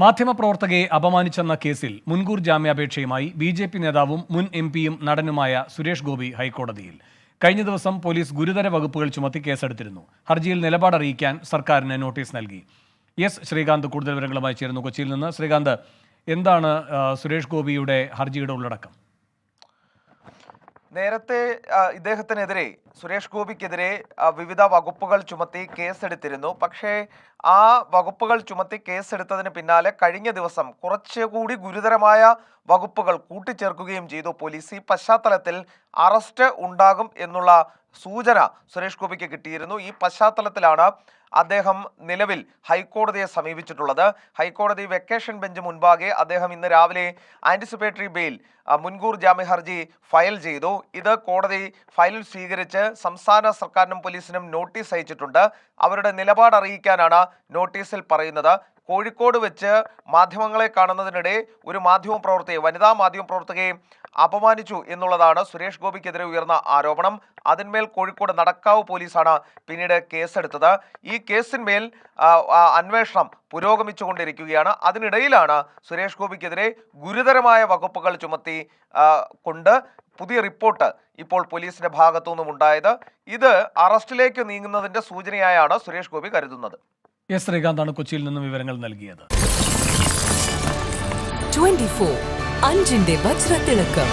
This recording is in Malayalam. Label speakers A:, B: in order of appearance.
A: മാധ്യമപ്രവർത്തകയെ അപമാനിച്ചെന്ന കേസിൽ മുൻകൂർ ജാമ്യാപേക്ഷയുമായി ബി ജെ പി നേതാവും മുൻ എം പിയും നടനുമായ സുരേഷ് ഗോപി ഹൈക്കോടതിയിൽ. കഴിഞ്ഞ ദിവസം പോലീസ് ഗുരുതര വകുപ്പുകൾ ചുമത്തി കേസെടുത്തിരുന്നു. ഹർജിയിൽ നിലപാട് അറിയിക്കാൻ സർക്കാരിന് നോട്ടീസ് നൽകി. എസ് ശ്രീകാന്ത് കൂടുതൽ വിവരങ്ങളുമായി ചേരുന്നു കൊച്ചിയിൽ നിന്ന്. ശ്രീകാന്ത് എന്താണ് സുരേഷ് ഗോപിയുടെ ഹർജിയുടെ ഉള്ളടക്കം?
B: നേരത്തെ ഇദ്ദേഹത്തിനെതിരെ സുരേഷ് ഗോപിക്കെതിരെ വിവിധ വകുപ്പുകൾ ചുമത്തി കേസെടുത്തിരുന്നു. പക്ഷേ ആ വകുപ്പുകൾ ചുമത്തി കേസെടുത്തതിന് പിന്നാലെ കഴിഞ്ഞ ദിവസം കുറച്ചുകൂടി ഗുരുതരമായ വകുപ്പുകൾ കൂട്ടിച്ചേർക്കുകയും ചെയ്തു. പോലീസ് ഈ പശ്ചാത്തലത്തിൽ അറസ്റ്റ് ഉണ്ടാകും എന്നുള്ള സൂചന സുരേഷ് ഗോപിക്ക് കിട്ടിയിരുന്നു. ഈ പശ്ചാത്തലത്തിലാണ് അദ്ദേഹം നിലവിൽ ഹൈക്കോടതിയെ സമീപിച്ചിട്ടുള്ളത്. ഹൈക്കോടതി വെക്കേഷൻ ബെഞ്ച് മുൻപാകെ അദ്ദേഹം ഇന്ന് രാവിലെ ആന്റിസിപ്പേറ്ററി ബെയിൽ മുൻകൂർ ജാമ്യ ഹർജി ഫയൽ ചെയ്തു. ഇത് കോടതി ഫയലിൽ സ്വീകരിച്ച് സംസ്ഥാന സർക്കാരിനും പോലീസിനും നോട്ടീസ് അയച്ചിട്ടുണ്ട്. അവരുടെ നിലപാട് അറിയിക്കാനാണ് നോട്ടീസിൽ പറയുന്നത്. കോഴിക്കോട് വെച്ച് മാധ്യമങ്ങളെ കാണുന്നതിനിടെ ഒരു മാധ്യമ പ്രവർത്തകയെ വനിതാ മാധ്യമ പ്രവർത്തകയെ അപമാനിച്ചു എന്നുള്ളതാണ് സുരേഷ് ഗോപിക്കെതിരെ ഉയർന്ന ആരോപണം. അതിന്മേൽ കോഴിക്കോട് നടക്കാവ് പോലീസാണ് പിന്നീട് കേസെടുത്തത്. ഈ കേസിന്മേൽ അന്വേഷണം പുരോഗമിച്ചുകൊണ്ടിരിക്കുകയാണ്. അതിനിടയിലാണ് സുരേഷ് ഗോപിക്കെതിരെ ഗുരുതരമായ വകുപ്പുകൾ ചുമത്തി കൊണ്ട് പുതിയ റിപ്പോർട്ട് ഇപ്പോൾ പോലീസിന്റെ ഭാഗത്തു നിന്നും ഉണ്ടായത് ഇത് അറസ്റ്റിലേക്ക് നീങ്ങുന്നതിന്റെ സൂചനയായാണ് സുരേഷ് ഗോപി കരുതുന്നത്.
A: എസ് ശ്രീകാന്താണ് കൊച്ചിയിൽ നിന്നും വിവരങ്ങൾ നൽകിയത്.
C: 24 അഞ്ചിന്റെ വജ്രത്തിളക്കം.